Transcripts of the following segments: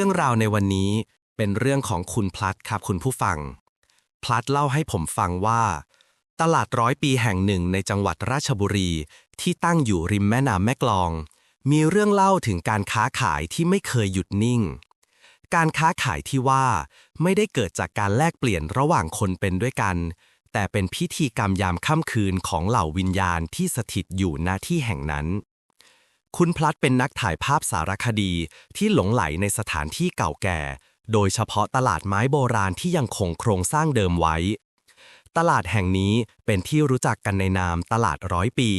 รื่องราวในวันนี้เป็นเรื่องของคุณพลัดครับคุณผู้ฟัง พลัดเล่าให้ผมฟังว่า ตลาดร้อยปีแห่งหนึ่งในจังหวัดราชบุรี ที่ตั้งอยู่ริมแม่น้ำแม่กลอง มีเรื่องเล่าถึงการค้าขายที่ไม่เคยหยุดนิ่ง การค้าขายที่ว่าไม่ได้เกิดจากการแลกเปลี่ยนระหว่างคนเป็นด้วยกัน แต่เป็นพิธีกรรมยามค่ำคืนของเหล่าวิญญาณที่สถิตอยู่ณที่แห่งนั้น คุณพลัดเป็นนักถ่ายภาพสารคดีที่หลงไหลในสถานที่เก่าแก่ โดยเฉพาะตลาดไม้โบราณที่ยังคงโครงสร้างเดิมไว้ ตลาดแห่งนี้เป็นที่รู้จักกันในนามตลาดร้อยปี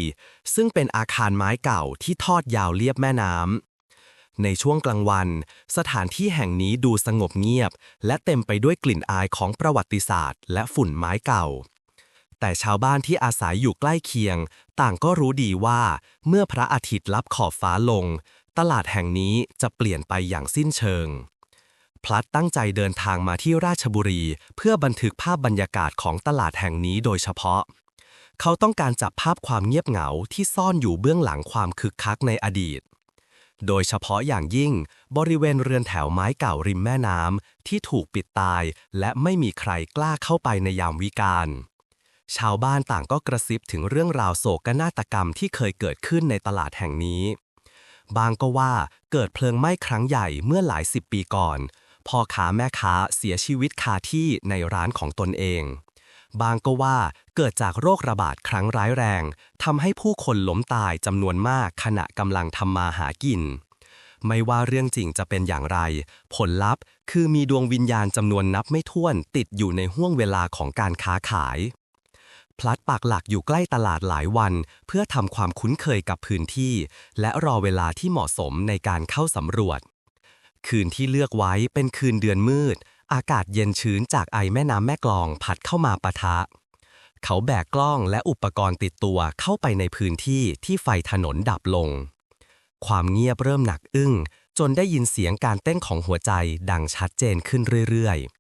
ซึ่งเป็นอาคารไม้เก่าที่ทอดยาวเลียบแม่น้ำ ในช่วงกลางวัน สถานที่แห่งนี้ดูสงบเงียบ และเต็มไปด้วยกลิ่นอายของประวัติศาสตร์ และฝุ่นไม้เก่า แต่ชาวบ้านที่อาศัยอยู่ใกล้เคียง ต่างก็รู้ดีว่า เมื่อพระอาทิตย์ลับขอบฟ้าลง ตลาดแห่งนี้จะเปลี่ยนไปอย่างสิ้นเชิง พลัดตั้งใจเดินทางมาที่ราชบุรี เพื่อบันทึกภาพบรรยากาศของตลาดแห่งนี้โดยเฉพาะ เขาต้องการจับภาพความเงียบเหงาที่ซ่อนอยู่เบื้องหลังความคึกคักในอดีตโดยเฉพาะอย่างยิ่งบริเวณเรือนแถวไม้เก่าริมแม่น้ำที่ถูกปิดตาย และไม่มีใครกล้าเข้าไปในยามวิกาล ชาวบ้านต่างก็กระซิบถึงเรื่องราวโศกนาฏกรรมที่เคยเกิดขึ้นในตลาดแห่งนี้ บางก็ว่าเกิดเพลิงไหม้ครั้งใหญ่เมื่อหลายสิบปีก่อนพ่อค้าแม่ค้าเสียชีวิตคาที่ในร้านของตนเอง บางก็ว่าเกิดจากโรคระบาดครั้งร้ายแรงทำให้ผู้คนล้มตายจำนวนมากขณะกำลังทำมาหากิน ไม่ว่าเรื่องจริงจะเป็นอย่างไร ผลลัพธ์คือมีดวงวิญญาณจำนวนนับไม่ถ้วนติดอยู่ในห้วงเวลาของการค้าขาย พลัดปากหลักอยู่ใกล้ตลาดหลายวัน เพื่อทำความคุ้นเคยกับพื้นที่ และรอเวลาที่เหมาะสมในการเข้าสำรวจ คืนที่เลือกไว้เป็นคืนเดือนมืด อากาศเย็นชื้นจากไอแม่น้ำแม่กลองพัดเข้ามาปะทะ เขาแบกกล้องและอุปกรณ์ติดตัวเข้าไปในพื้นที่ที่ไฟถนนดับลง ความเงียบเริ่มหนักอึ้ง จนได้ยินเสียงการเต้นของหัวใจดังชัดเจนขึ้นเรื่อยๆ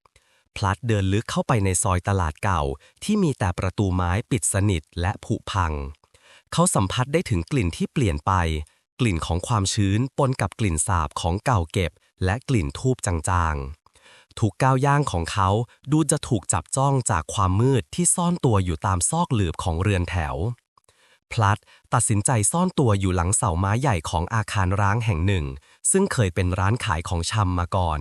พลัดเดินลึกเข้าไปในซอยตลาดเก่า ที่มีแต่ประตูไม้ปิดสนิทและผุพัง เขาสัมผัสได้ถึงกลิ่นที่เปลี่ยนไป กลิ่นของความชื้นปนกับกลิ่นสาบของเก่าเก็บ และกลิ่นทูบจางๆ ทุกก้าวย่างของเขาดูจะถูกจับจ้องจากความมืดที่ซ่อนตัวอยู่ตามซอกหลืบของเรือนแถว พลัดตัดสินใจซ่อนตัวอยู่หลังเสาไม้ใหญ่ของอาคารร้างแห่งหนึ่ง ซึ่งเคยเป็นร้านขายของชำมาก่อน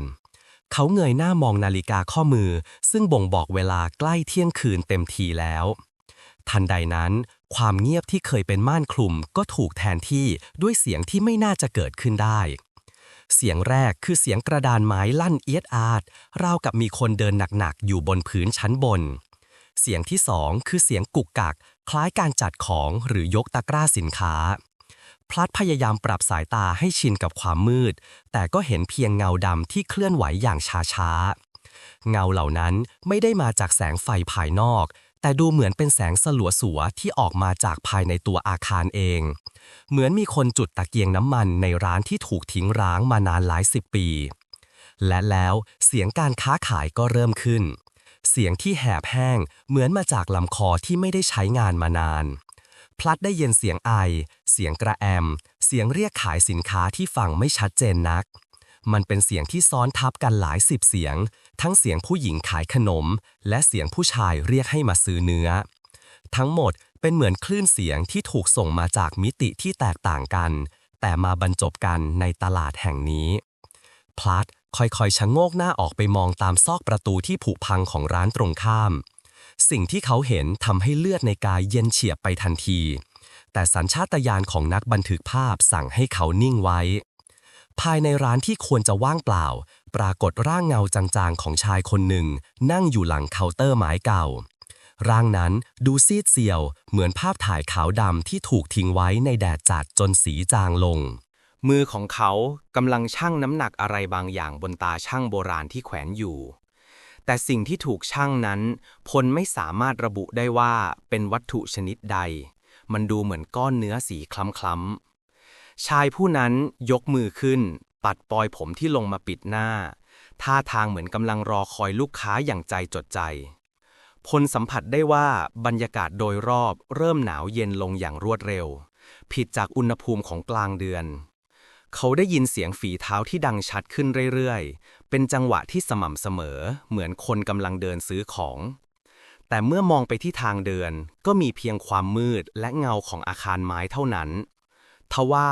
เขาเงยหน้ามองนาฬิกาข้อมือ ซึ่งบ่งบอกเวลาใกล้เที่ยงคืนเต็มทีแล้ว ทันใดนั้น ความเงียบที่เคยเป็นม่านคลุมก็ถูกแทนที่ด้วยเสียงที่ไม่น่าจะเกิดขึ้นได้ เสียงแรกคือเสียงกระดานไม้ลั่นเอียดอาดราวกับมีคนเดินหนักๆอยู่บนพื้นชั้นบน เสียงที่สองคือเสียงกุกกัก คล้ายการจัดของหรือยกตะกร้าสินค้า พลัดพยายามปรับสายตาให้ชินกับความมืด แต่ก็เห็นเพียงเงาดำที่เคลื่อนไหวอย่างช้าๆ เงาเหล่านั้นไม่ได้มาจากแสงไฟภายนอก แต่ดูเหมือนเป็นแสงสลัวสัวๆที่ออกมาจากภายในตัวอาคารเอง เหมือนมีคนจุดตะเกียงน้ำมันในร้านที่ถูกทิ้งร้างมานานหลายสิบปี และแล้วเสียงการค้าขายก็เริ่มขึ้น เสียงที่แหบแห้งเหมือนมาจากลำคอที่ไม่ได้ใช้งานมานาน พลัดได้ยินเสียงไอ เสียงกระแอม เสียงเรียกขายสินค้าที่ฟังไม่ชัดเจนนัก มันเป็นเสียงที่ซ้อนทับกันหลายสิบเสียง ทั้งเสียงผู้หญิงขายขนม และเสียงผู้ชายเรียกให้มาซื้อเนื้อ ทั้งหมดเป็นเหมือนคลื่นเสียงที่ถูกส่งมาจากมิติที่แตกต่างกัน แต่มาบรรจบกันในตลาดแห่งนี้ พลัดค่อยๆชะโงกหน้าออกไปมองตามซอกประตูที่ผุพังของร้านตรงข้าม สิ่งที่เขาเห็นทำให้เลือดในกายเย็นเฉียบไปทันที แต่สัญชาตญาณของนักบันทึกภาพสั่งให้เขานิ่งไว้ ภายในร้านที่ควรจะว่างเปล่า ปรากฏร่างเงาจางๆของชายคนหนึ่ง นั่งอยู่หลังเคาน์เตอร์ไม้เก่า ร่างนั้นดูซีดเซียว เหมือนภาพถ่ายขาวดำที่ถูกทิ้งไว้ในแดดจัดจนสีจางลงมือของเขากำลังชั่งน้ำหนักอะไรบางอย่างบนตาช่างโบราณที่แขวนอยู่ แต่สิ่งที่ถูกชั่งนั้น พลไม่สามารถระบุได้ว่าเป็นวัตถุชนิดใด มันดูเหมือนก้อนเนื้อสีคล้ำๆ ชายผู้นั้นยกมือขึ้น ปัดปลอยผมที่ลงมาปิดหน้า ท่าทางเหมือนกำลังรอคอยลูกค้าอย่างใจจดใจ พลสัมผัสได้ว่าบรรยากาศโดยรอบเริ่มหนาวเย็นลงอย่างรวดเร็ว ผิดจากอุณหภูมิของกลางเดือน เขาได้ยินเสียงฝีเท้าที่ดังชัดขึ้นเรื่อยๆ เป็นจังหวะที่สม่ำเสมอ เหมือนคนกำลังเดินซื้อของ แต่เมื่อมองไปที่ทางเดิน ก็มีเพียงความมืดและเงาของอาคารไม้เท่านั้น ทว่า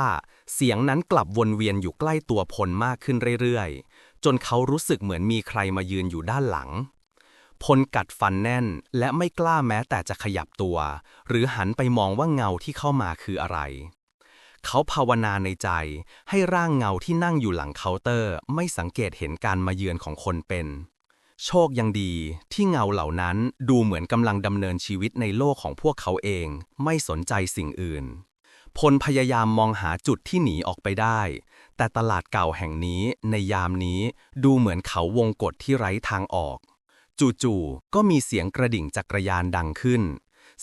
เสียงนั้นกลับวนเวียนอยู่ใกล้ตัวพลมากขึ้นเรื่อยๆ จนเขารู้สึกเหมือนมีใครมายืนอยู่ด้านหลัง พลกัดฟันแน่นและไม่กล้าแม้แต่จะขยับตัว หรือหันไปมองว่าเงาที่เข้ามาคืออะไร เขาภาวนาในใจ ให้ร่างเงาที่นั่งอยู่หลังเคาน์เตอร์ ไม่สังเกตเห็นการมาเยือนของคนเป็น โชคยังดีที่เงาเหล่านั้นดูเหมือนกำลังดำเนินชีวิตในโลกของพวกเขาเอง ไม่สนใจสิ่งอื่น พลพยายามมองหาจุดที่หนีออกไปได้ แต่ตลาดเก่าแห่งนี้ในยามนี้ดูเหมือนเขาวงกฏที่ไร้ทางออก จู่ๆก็มีเสียงกระดิ่งจักรยานดังขึ้น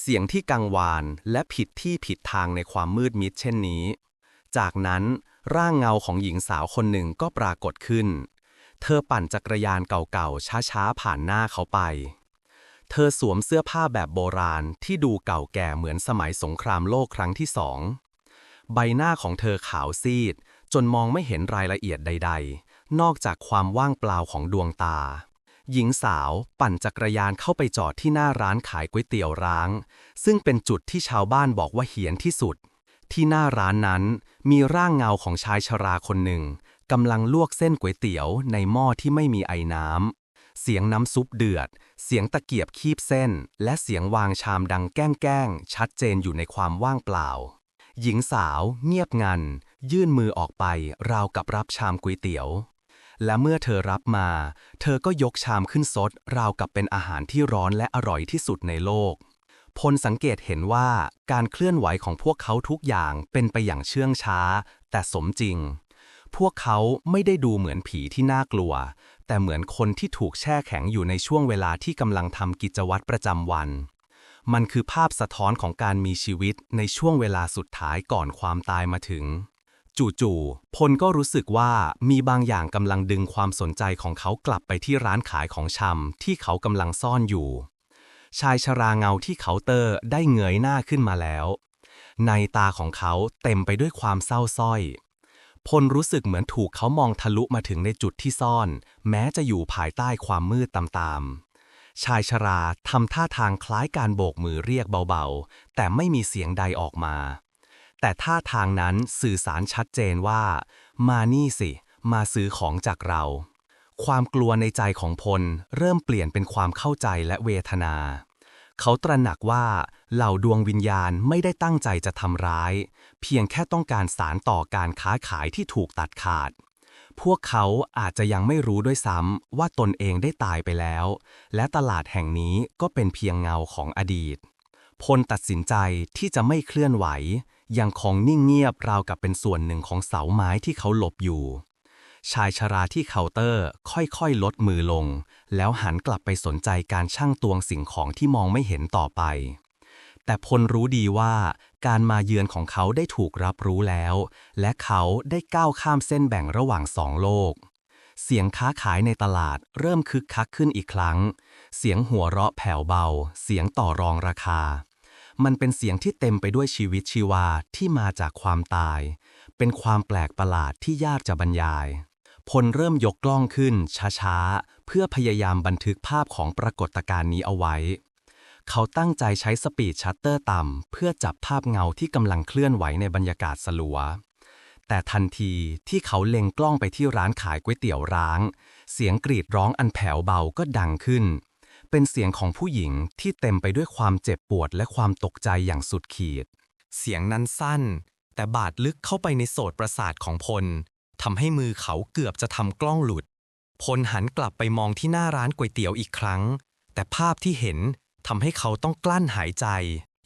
เสียงที่กังวานและผิดที่ผิดทางในความมืดมิดเช่นนี้ จากนั้นร่างเงาของหญิงสาวคนหนึ่งก็ปรากฏขึ้น เธอปั่นจักรยานเก่าๆ ช้าๆ ผ่านหน้าเขาไป เธอสวมเสื้อผ้าแบบโบราณที่ดูเก่าแก่เหมือนสมัยสงครามโลกครั้งที่สอง ใบหน้าของเธอขาวซีด จนมองไม่เห็นรายละเอียดใด ๆ นอกจากความว่างเปล่าของดวงตา หญิงสาวปั่นจักรยานเข้าไปจอดที่หน้าร้านขายก๋วยเตี๋ยวร้าง ซึ่งเป็นจุดที่ชาวบ้านบอกว่าเหียนที่สุด ที่หน้าร้านนั้นมีร่างเงาของชายชราคนหนึ่งกำลังลวกเส้นก๋วยเตี๋ยวในหม้อที่ไม่มีไอน้ำ เสียงน้ำซุปเดือด เสียงตะเกียบคีบเส้น และเสียงวางชามดังแก้งแก้งๆชัดเจนอยู่ในความว่างเปล่า หญิงสาว เงียบงัน ยื่นมือออกไปราวกับรับชามก๋วยเตี๋ยว และเมื่อเธอรับมา เธอก็ยกชามขึ้นซดราวกับเป็นอาหารที่ร้อนและอร่อยที่สุดในโลก พลสังเกตเห็นว่าการเคลื่อนไหวของพวกเขาทุกอย่างเป็นไปอย่างเชื่องช้า แต่สมจริง พวกเขาไม่ได้ดูเหมือนผีที่น่ากลัว แต่เหมือนคนที่ถูกแช่แข็งอยู่ในช่วงเวลาที่กำลังทำกิจวัตรประจำวัน มันคือภาพสะท้อนของการมีชีวิตในช่วงเวลาสุดท้ายก่อนความตายมาถึง จู่ๆ พลก็รู้สึกว่ามีบางอย่างกำลังดึงความสนใจของเขากลับไปที่ร้านขายของชำที่เขากำลังซ่อนอยู่ ชายชราเงาที่เคาน์เตอร์ได้เงยหน้าขึ้นมาแล้ว ในตาของเขาเต็มไปด้วยความเศร้าสร้อย พลรู้สึกเหมือนถูกเขามองทะลุมาถึงในจุดที่ซ่อน แม้จะอยู่ภายใต้ความมืดตามๆ ชายชราทำท่าทางคล้ายการโบกมือเรียกเบาๆ แต่ไม่มีเสียงใดออกมา แต่ท่าทางนั้นสื่อสารชัดเจนว่า มานี่สิ มาซื้อของจากเรา ความกลัวในใจของพลเริ่มเปลี่ยนเป็นความเข้าใจและเวทนา เขาตระหนักว่าเหล่าดวงวิญญาณไม่ได้ตั้งใจจะทำร้าย เพียงแค่ต้องการสารต่อการค้าขายที่ถูกตัดขาด พวกเขาอาจจะยังไม่รู้ด้วยซ้ำว่าตนเองได้ตายไปแล้ว และตลาดแห่งนี้ก็เป็นเพียงเงาของอดีต พลตัดสินใจที่จะไม่เคลื่อนไหว ยังคงนิ่งเงียบราวกับเป็นส่วนหนึ่งของเสาไม้ที่เขาหลบอยู่ ชายชราที่เคาน์เตอร์ค่อยๆ ลดมือลง แล้วหันกลับไปสนใจการชั่งตวงสิ่งของที่มองไม่เห็นต่อไป แต่พลรู้ดีว่าการมาเยือนของเขาได้ถูกรับรู้แล้ว และเขาได้ก้าวข้ามเส้นแบ่งระหว่างสองโลก เสียงค้าขายในตลาดเริ่มคึกคักขึ้นอีกครั้ง เสียงหัวเราะแผ่วเบา เสียงต่อรองราคา มันเป็นเสียงที่เต็มไปด้วยชีวิตชีวาที่มาจากความตาย เป็นความแปลกประหลาดที่ยากจะบรรยาย พลเริ่มยกกล้องขึ้น ช้าๆ เพื่อพยายามบันทึกภาพของปรากฏการณ์นี้เอาไว้ เขาตั้งใจใช้สปีดชัตเตอร์ต่ำ เพื่อจับภาพเงาที่กำลังเคลื่อนไหวในบรรยากาศสลัว แต่ทันทีที่เขาเล็งกล้องไปที่ร้านขายก๋วยเตี๋ยวร้าง เสียงกรีดร้องอันแผ่วเบาก็ดังขึ้น เป็นเสียงของผู้หญิงที่เต็มไปด้วยความเจ็บปวดและความตกใจอย่างสุดขีด เสียงนั้นสั้น แต่บาดลึกเข้าไปในโสตประสาทของพลทำให้มือเขาเกือบจะทำกล้องหลุด พลหันกลับไปมองที่หน้าร้านก๋วยเตี๋ยวอีกครั้ง แต่ภาพที่เห็นทำให้เขาต้องกลั้นหายใจ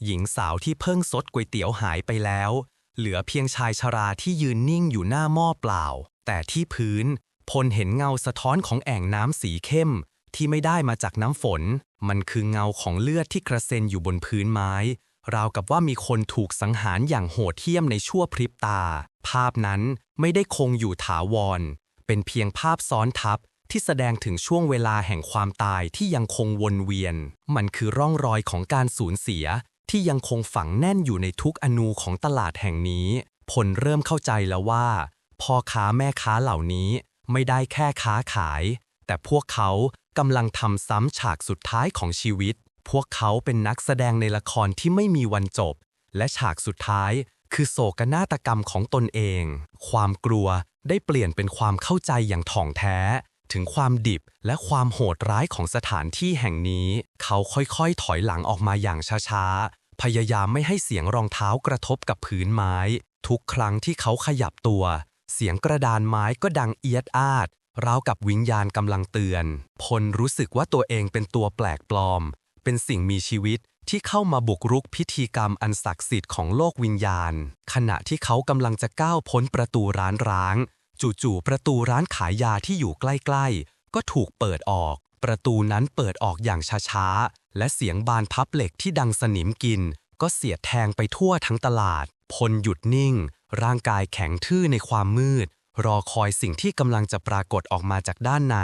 หญิงสาวที่เพิ่งซดก๋วยเตี๋ยวหายไปแล้ว เหลือเพียงชายชราที่ยืนนิ่งอยู่หน้าหม้อเปล่า แต่ที่พื้นพลเห็นเงาสะท้อนของแอ่งน้ำสีเข้ม ที่ไม่ได้มาจากน้ำฝน มันคือเงาของเลือดที่กระเซ็นอยู่บนพื้นไม้ ราวกับว่ามีคนถูกสังหารอย่างโหดเหี้ยมในชั่วพริบตา ภาพนั้นไม่ได้คงอยู่ถาวร เป็นเพียงภาพซ้อนทับที่แสดงถึงช่วงเวลาแห่งความตายที่ยังคงวนเวียน มันคือร่องรอยของการสูญเสีย ที่ยังคงฝังแน่นอยู่ในทุกอนูของตลาดแห่งนี้พลเริ่มเข้าใจแล้วว่าพพ่อค้าแม่ค้าเหล่านี้ไม่ได้แค่ค้าขาย แต่พวกเขากำลังทำซ้ำฉากสุดท้ายของชีวิต พวกเขาเป็นนักแสดงในละครที่ไม่มีวันจบ และฉากสุดท้ายคือโศกนาฏกรรมของตนเอง ความกลัวได้เปลี่ยนเป็นความเข้าใจอย่างถ่องแท้ ถึงความดิบและความโหดร้ายของสถานที่แห่งนี้ เขาค่อยๆ ถอยหลังออกมาอย่างช้าๆ พยายามไม่ให้เสียงรองเท้ากระทบกับพื้นไม้ ทุกครั้งที่เขาขยับตัว เสียงกระดานไม้ก็ดังเอียดอาด ราวกับวิญญาณกำลังเตือน พลรู้สึกว่าตัวเองเป็นตัวแปลกปลอม เป็นสิ่งมีชีวิตที่เข้ามาบุกรุกพิธีกรรมอันศักดิ์สิทธิ์ของโลกวิญญาณ ขณะที่เขากำลังจะก้าวพ้นประตูร้านร้าง จู่ๆประตูร้านขายยาที่อยู่ใกล้ๆ ก็ถูกเปิดออก ประตูนั้นเปิดออกอย่างช้าๆ และเสียงบานพับเหล็กที่ดังสนิมกิน ก็เสียดแทงไปทั่วทั้งตลาด พลหยุดนิ่ง ร่างกายแข็งทื่อในความมืด รอคอยสิ่งที่กำลังจะปรากฏออกมาจากด้านใน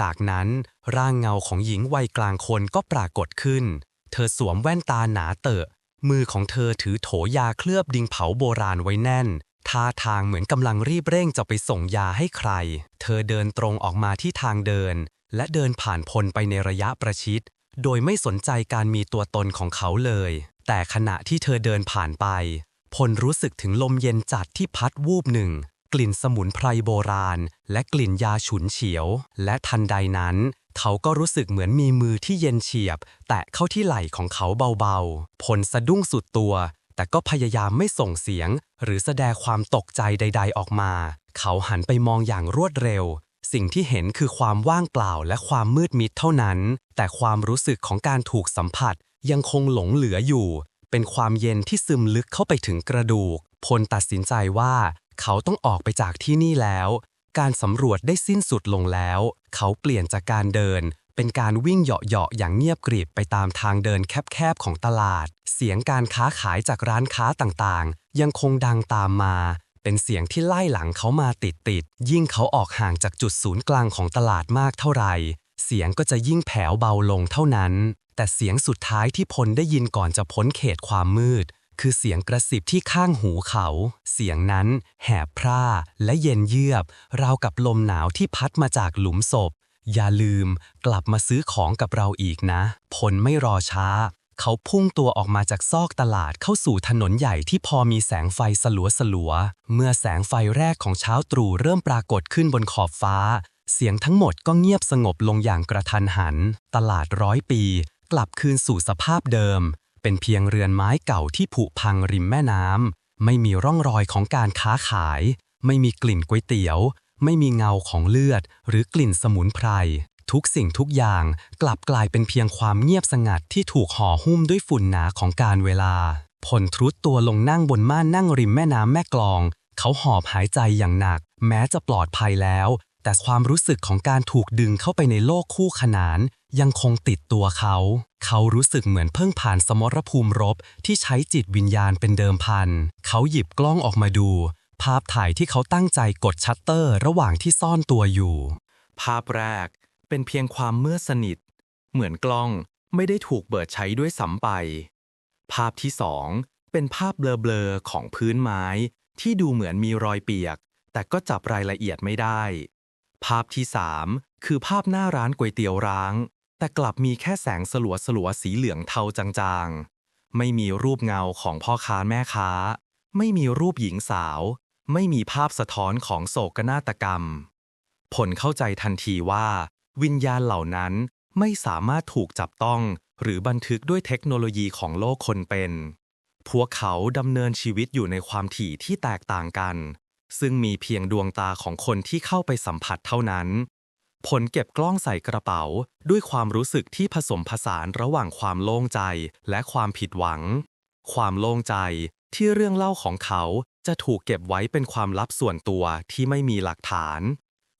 จากนั้นร่างเงาของหญิงวัยกลางคนก็ปรากฏขึ้น เธอสวมแว่นตาหนาเตอะ มือของเธอถือโถยาเคลือบดิงเผาโบราณไว้แน่น ท่าทางเหมือนกำลังรีบเร่งจะไปส่งยาให้ใคร เธอเดินตรงออกมาที่ทางเดิน และเดินผ่านพลไปในระยะประชิด โดยไม่สนใจการมีตัวตนของเขาเลย แต่ขณะที่เธอเดินผ่านไป พลรู้สึกถึงลมเย็นจัดที่พัดวูบหนึ่ง กลิ่นสมุนไพรโบราณ และกลิ่นยาฉุนเฉียว และทันใดนั้น เขาก็รู้สึกเหมือนมีมือที่เย็นเฉียบ แตะเข้าที่ไหล่ของเขาเบาๆพลสะดุ้งสุดตัว แต่ก็พยายามไม่ส่งเสียง หรือแสดงความตกใจใด ๆ ออกมา เขาหันไปมองอย่างรวดเร็ว สิ่งที่เห็นคือความว่างเปล่าและความมืดมิดเท่านั้น แต่ความรู้สึกของการถูกสัมผัสยังคงหลงเหลืออยู่ เป็นความเย็นที่ซึมลึกเข้าไปถึงกระดูก พลตัดสินใจว่า เขาต้องออกไปจากที่นี่แล้ว การสำรวจได้สิ้นสุดลงแล้ว เขาเปลี่ยนจากการเดิน เป็นการวิ่งเหาะๆอย่างเงียบกริบไปตามทางเดินแคบๆของตลาด เสียงการค้าขายจากร้านค้าต่างๆ ยังคงดังตามมา เป็นเสียงที่ไล่หลังเขามาติดๆ ยิ่งเขาออกห่างจากจุดศูนย์กลางของตลาดมากเท่าไหร่ เสียงก็จะยิ่งแผ่วเบาลงเท่านั้น แต่เสียงสุดท้ายที่พลได้ยินก่อนจะพ้นเขตความมืด คือเสียงกระสิบที่ข้างหูเขา เสียงนั้นแหบพร่าและเย็นเยือก ราวกับลมหนาวที่พัดมาจากหลุมศพ อย่าลืมกลับมาซื้อของกับเราอีกนะพลไม่รอช้า เขาพุ่งตัวออกมาจากซอกตลาดเข้าสู่ถนนใหญ่ที่พอมีแสงไฟสลัวสลัวๆเมื่อแสงไฟแรกของเช้าตรู่เริ่มปรากฏขึ้นบนขอบฟ้า เสียงทั้งหมดก็เงียบสงบลงอย่างกระทันหัน ตลาดร้อยปี กลับคืนสู่สภาพเดิม เป็นเพียงเรือนไม้เก่าที่ผุพังริมแม่น้ำ ไม่มีร่องรอยของการค้าขาย ไม่มีกลิ่นก๋วยเตี๋ยว ไม่มีเงาของเลือด หรือกลิ่นสมุนไพร ทุกสิ่งทุกอย่างกลับกลายเป็นเพียงความเงียบสงัดที่ถูกห่อหุ้มด้วยฝุ่นหนาของการเวลา พลทรุดตัวลงนั่งบนม่านนั่งริมแม่น้ำแม่กลอง เขาหอบหายใจอย่างหนัก แม้จะปลอดภัยแล้ว แต่ความรู้สึกของการถูกดึงเข้าไปในโลกคู่ขนาน ยังคงติดตัวเขา เขารู้สึกเหมือนเพิ่งผ่านสมรภูมิรบที่ใช้จิตวิญญาณเป็นเดิมพัน เขาหยิบกล้องออกมาดู ภาพถ่ายที่เขาตั้งใจกดชัตเตอร์ระหว่างที่ซ่อนตัวอยู่ ภาพแรกเป็นเพียงความเมืดสนิท เหมือนกล้องไม่ได้ถูกเปิดใช้ด้วยซ้ำไป ภาพที่สองเป็นภาพเบลอๆของพื้นไม้ ที่ดูเหมือนมีรอยเปียก แต่ก็จับรายละเอียดไม่ได้ ภาพที่สามคือภาพหน้าร้านก๋วยเตี๋ยวร้าง แต่กลับมีแค่แสงสลัวสลัวๆสีเหลืองเทาจางๆ ไม่มีรูปเงาของพ่อค้าแม่ค้า ไม่มีรูปหญิงสาว ไม่มีภาพสะท้อนของโศกนาฏกรรม ผลเข้าใจทันทีว่า วิญญาณเหล่านั้นไม่สามารถถูกจับต้องหรือบันทึกด้วยเทคโนโลยีของโลกคนเป็น พวกเขาดำเนินชีวิตอยู่ในความถี่ที่แตกต่างกัน ซึ่งมีเพียงดวงตาของคนที่เข้าไปสัมผัสเท่านั้น ผลเก็บกล้องใส่กระเป๋า ด้วยความรู้สึกที่ผสมผสานระหว่างความโล่งใจและความผิดหวัง ความโล่งใจที่เรื่องเล่าของเขาจะถูกเก็บไว้เป็นความลับส่วนตัวที่ไม่มีหลักฐาน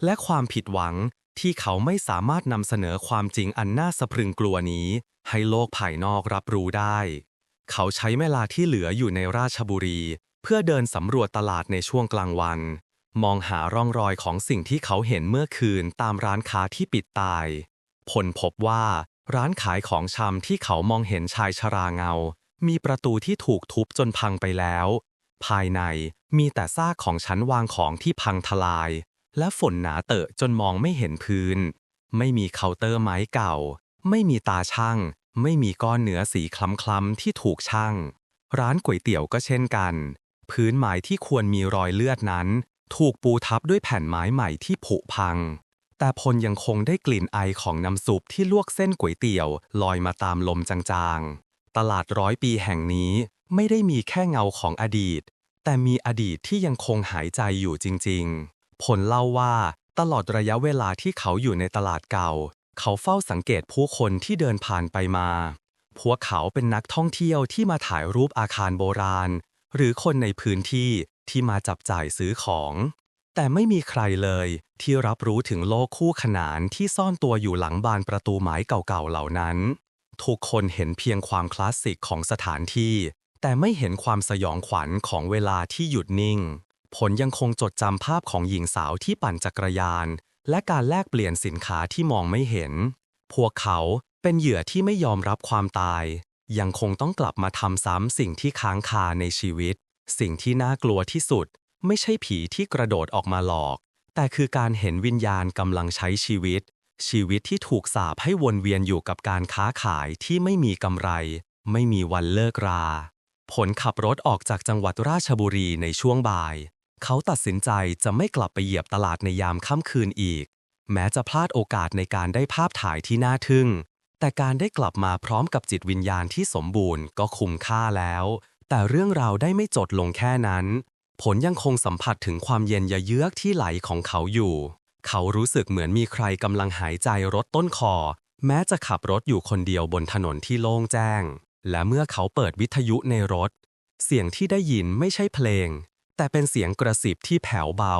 และความผิดหวังที่เขาไม่สามารถนำเสนอความจริงอันน่าสะพรึงกลัวนี้ ให้โลกภายนอกรับรู้ได้ เขาใช้เวลาที่เหลืออยู่ในราชบุรี เพื่อเดินสำรวจตลาดในช่วงกลางวัน มองหาร่องรอยของสิ่งที่เขาเห็นเมื่อคืนตามร้านค้าที่ปิดตาย ผลพบว่าร้านขายของชำที่เขามองเห็นชายชราเงา มีประตูที่ถูกทุบจนพังไปแล้ว ภายในมีแต่ซากของชั้นวางของที่พังทลาย และฝนหนาเตอะจนมองไม่เห็นพื้น ไม่มีเคาน์เตอร์ไม้เก่า ไม่มีตาช่าง ไม่มีก้อนเนื้อสีคล้ำๆที่ถูกช่าง ร้านก๋วยเตี๋ยวก็เช่นกัน พื้นไม้ที่ควรมีรอยเลือดนั้น ถูกปูทับด้วยแผ่นไม้ใหม่ที่ผุพัง แต่พลยังคงได้กลิ่นไอของน้ำซุปที่ลวกเส้นก๋วยเตี๋ยว ลอยมาตามลมจางๆ ตลาดร้อยปีแห่งนี้ไม่ได้มีแค่เงาของอดีต แต่มีอดีตที่ยังคงหายใจอยู่จริงๆผลเล่าว่าตลอดระยะเวลาที่เขาอยู่ในตลาดเก่า เขาเฝ้าสังเกตผู้คนที่เดินผ่านไปมา พวกเขาเป็นนักท่องเที่ยวที่มาถ่ายรูปอาคารโบราณ หรือคนในพื้นที่ที่มาจับจ่ายซื้อของ แต่ไม่มีใครเลยที่รับรู้ถึงโลกคู่ขนานที่ซ่อนตัวอยู่หลังบานประตูไม้เก่าๆเหล่านั้น ทุกคนเห็นเพียงความคลาสสิกของสถานที่ แต่ไม่เห็นความสยองขวัญของเวลาที่หยุดนิ่ง ผลยังคงจดจำภาพของหญิงสาวที่ปั่นจักรยาน และการแลกเปลี่ยนสินค้าที่มองไม่เห็น พวกเขาเป็นเหยื่อที่ไม่ยอมรับความตาย ยังคงต้องกลับมาทำซ้ำสิ่งที่ค้างคาในชีวิต สิ่งที่น่ากลัวที่สุด ไม่ใช่ผีที่กระโดดออกมาหลอก แต่คือการเห็นวิญญาณกำลังใช้ชีวิต ชีวิตที่ถูกสาปให้วนเวียนอยู่กับการค้าขายที่ไม่มีกำไร ไม่มีวันเลิกรา ผลขับรถออกจากจังหวัดราชบุรีในช่วงบ่าย เขาตัดสินใจจะไม่กลับไปเหยียบตลาดในยามค่ำคืนอีก แม้จะพลาดโอกาสในการได้ภาพถ่ายที่น่าทึ่ง แต่การได้กลับมาพร้อมกับจิตวิญญาณที่สมบูรณ์ก็คุ้มค่าแล้ว แต่เรื่องราวได้ไม่จดลงแค่นั้น ผลยังคงสัมผัสถึงความเย็นยะเยือกที่ไหลของเขาอยู่ เขารู้สึกเหมือนมีใครกำลังหายใจรถต้นคอ แม้จะขับรถอยู่คนเดียวบนถนนที่โล่งแจ้ง และเมื่อเขาเปิดวิทยุในรถ เสียงที่ได้ยินไม่ใช่เพลง แต่เป็นเสียงกระสิบที่แผ่วเบา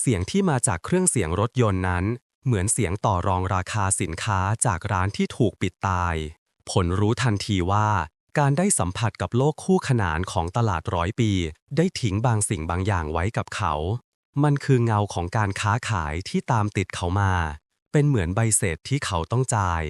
เสียงที่มาจากเครื่องเสียงรถยนต์นั้น เหมือนเสียงต่อรองราคาสินค้าจากร้านที่ถูกปิดตาย ผลรู้ทันทีว่า การได้สัมผัสกับโลกคู่ขนานของตลาดร้อยปี ได้ทิ้งบางสิ่งบางอย่างไว้กับเขา มันคือเงาของการค้าขายที่ตามติดเขามา เป็นเหมือนใบเสร็จที่เขาต้องจ่าย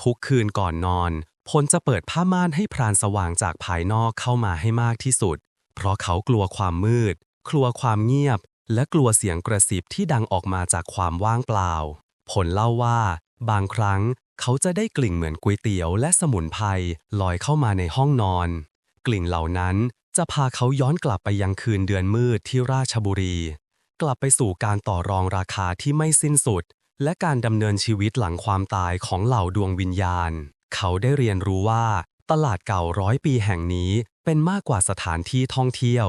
ทุกคืนก่อนนอน พลจะเปิดผ้าม่านให้พรานสว่างจากภายนอกเข้ามาให้มากที่สุด เพราะเขากลัวความมืด กลัวความเงียบ และกลัวเสียงกระซิบที่ดังออกมาจากความว่างเปล่า ผลเล่าว่า บางครั้งเขาจะได้กลิ่นเหมือนก๋วยเตี๋ยวและสมุนไพรลอยเข้ามาในห้องนอน กลิ่นเหล่านั้นจะพาเขาย้อนกลับไปยังคืนเดือนมืดที่ราชบุรี กลับไปสู่การต่อรองราคาที่ไม่สิ้นสุด และการดำเนินชีวิตหลังความตายของเหล่าดวงวิญญาณ เขาได้เรียนรู้ว่า ตลาดเก่าร้อยปีแห่งนี้เป็นมากกว่าสถานที่ท่องเที่ยว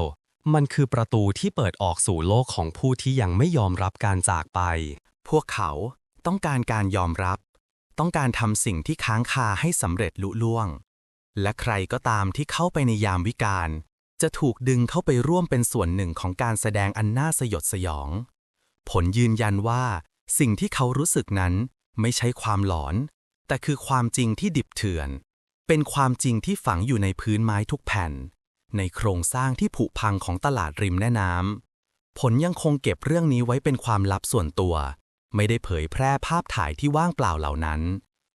มันคือประตูที่เปิดออกสู่โลกของผู้ที่ยังไม่ยอมรับการจากไป พวกเขาต้องการการยอมรับ ต้องการทำสิ่งที่ค้างคาให้สำเร็จลุล่วง และใครก็ตามที่เข้าไปในยามวิกาลจะถูกดึงเข้าไปร่วมเป็นส่วนหนึ่งของการแสดงอันน่าสยดสยอง ผลยืนยันว่าสิ่งที่เขารู้สึกนั้นไม่ใช่ความหลอน แต่คือความจริงที่ดิบเถื่อน เป็นความจริงที่ฝังอยู่ในพื้นไม้ทุกแผ่น ในโครงสร้างที่ผุพังของตลาดริมแม่น้ำผลยังคงเก็บเรื่องนี้ไว้เป็นความลับส่วนตัว ไม่ได้เผยแพร่ภาพถ่ายที่ว่างเปล่าเหล่านั้น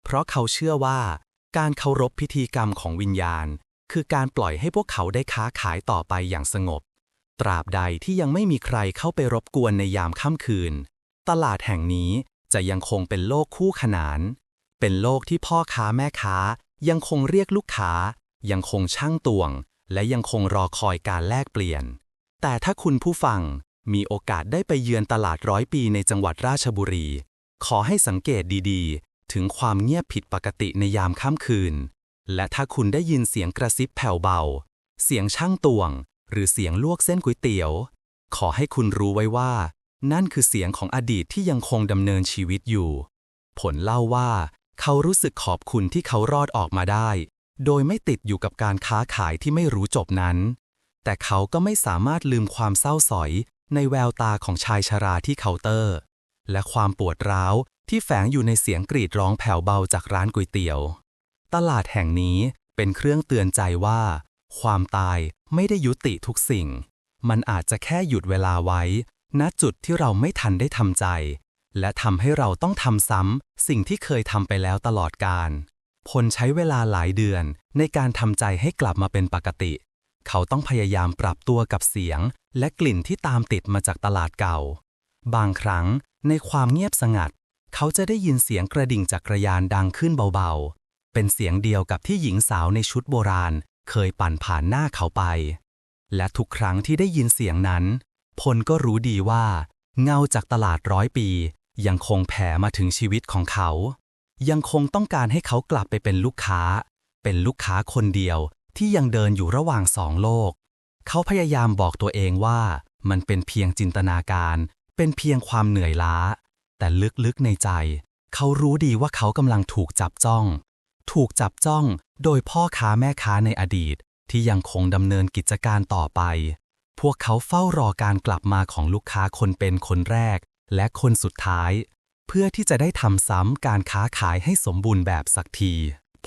เพราะเขาเชื่อว่า การเคารพพิธีกรรมของวิญญาณ คือการปล่อยให้พวกเขาได้ค้าขายต่อไปอย่างสงบ ตราบใดที่ยังไม่มีใครเข้าไปรบกวนในยามค่ำคืน ตลาดแห่งนี้จะยังคงเป็นโลกคู่ขนาน เป็นโลกที่พ่อค้าแม่ค้ายังคงเรียกลูกค้า ยังคงช่างตวง และยังคงรอคอยการแลกเปลี่ยน แต่ถ้าคุณผู้ฟังมีโอกาสได้ไปเยือนตลาดร้อยปีในจังหวัดราชบุรี ขอให้สังเกตดีๆ ถึงความเงียบผิดปกติในยามค่ำคืน และถ้าคุณได้ยินเสียงกระซิบแผ่วเบา เสียงช่างตวง หรือเสียงลวกเส้นก๋วยเตี๋ยว ขอให้คุณรู้ไว้ว่า นั่นคือเสียงของอดีตที่ยังคงดำเนินชีวิตอยู่ ผลเล่าว่า เขารู้สึกขอบคุณที่เขารอดออกมาได้ โดยไม่ติดอยู่กับการค้าขายที่ไม่รู้จบนั้น แต่เขาก็ไม่สามารถลืมความเศร้าสอยในแววตาของชายชราที่เคาน์เตอร์ และความปวดร้าวที่แฝงอยู่ในเสียงกรีดร้องแผ่วเบาจากร้านก๋วยเตี๋ยว ตลาดแห่งนี้เป็นเครื่องเตือนใจว่า ความตายไม่ได้ยุติทุกสิ่ง มันอาจจะแค่หยุดเวลาไว้ ณจุดที่เราไม่ทันได้ทำใจ และทำให้เราต้องทำซ้ำสิ่งที่เคยทำไปแล้วตลอดการ พลใช้เวลาหลายเดือนในการทำใจให้กลับมาเป็นปกติ เขาต้องพยายามปรับตัวกับเสียง และกลิ่นที่ตามติดมาจากตลาดเก่า บางครั้งในความเงียบสงัด เขาจะได้ยินเสียงกระดิ่งจักรยานดังขึ้นเบาๆ เป็นเสียงเดียวกับที่หญิงสาวในชุดโบราณ เคยปั่นผ่านหน้าเขาไป และทุกครั้งที่ได้ยินเสียงนั้น พลก็รู้ดีว่า เงาจากตลาดร้อยปี ยังคงแผ่มาถึงชีวิตของเขา ยังคงต้องการให้เขากลับไปเป็นลูกค้า เป็นลูกค้าคนเดียวที่ยังเดินอยู่ระหว่างสองโลก เขาพยายามบอกตัวเองว่ามันเป็นเพียงจินตนาการ เป็นเพียงความเหนื่อยล้า แต่ลึกๆในใจ เขารู้ดีว่าเขากำลังถูกจับจ้อง ถูกจับจ้องโดยพ่อค้าแม่ค้าในอดีต ที่ยังคงดำเนินกิจการต่อไป พวกเขาเฝ้ารอการกลับมาของลูกค้าคนเป็นคนแรก และคนสุดท้าย เพื่อที่จะได้ทำซ้ำการค้าขายให้สมบูรณ์แบบสักที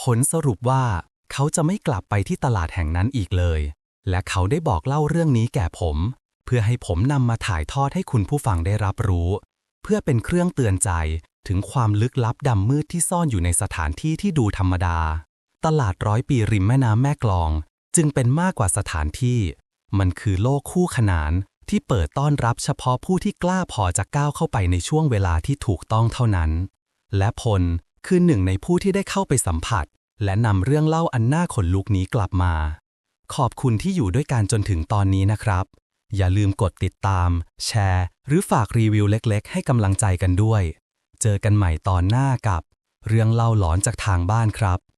ผลสรุปว่า เขาจะไม่กลับไปที่ตลาดแห่งนั้นอีกเลย และเขาได้บอกเล่าเรื่องนี้แก่ผม เพื่อให้ผมนำมาถ่ายทอดให้คุณผู้ฟังได้รับรู้ เพื่อเป็นเครื่องเตือนใจถึงความลึกลับดำมืดที่ซ่อนอยู่ในสถานที่ที่ดูธรรมดา ตลาดร้อยปีริมแม่น้ำแม่กลอง จึงเป็นมากกว่าสถานที่ มันคือโลกคู่ขนาน ที่เปิดต้อนรับเฉพาะผู้ที่กล้าพอจะก้าวเข้าไปในช่วงเวลาที่ถูกต้องเท่านั้น และพลคือหนึ่งในผู้ที่ได้เข้าไปสัมผัส และนำเรื่องเล่าอันน่าขนลุกนี้กลับมา ขอบคุณที่อยู่ด้วยกันจนถึงตอนนี้นะครับ อย่าลืมกดติดตาม แชร์ หรือฝากรีวิวเล็กๆ ให้กำลังใจกันด้วย เจอกันใหม่ตอนหน้ากับ เรื่องเล่าหลอนจากทางบ้านครับ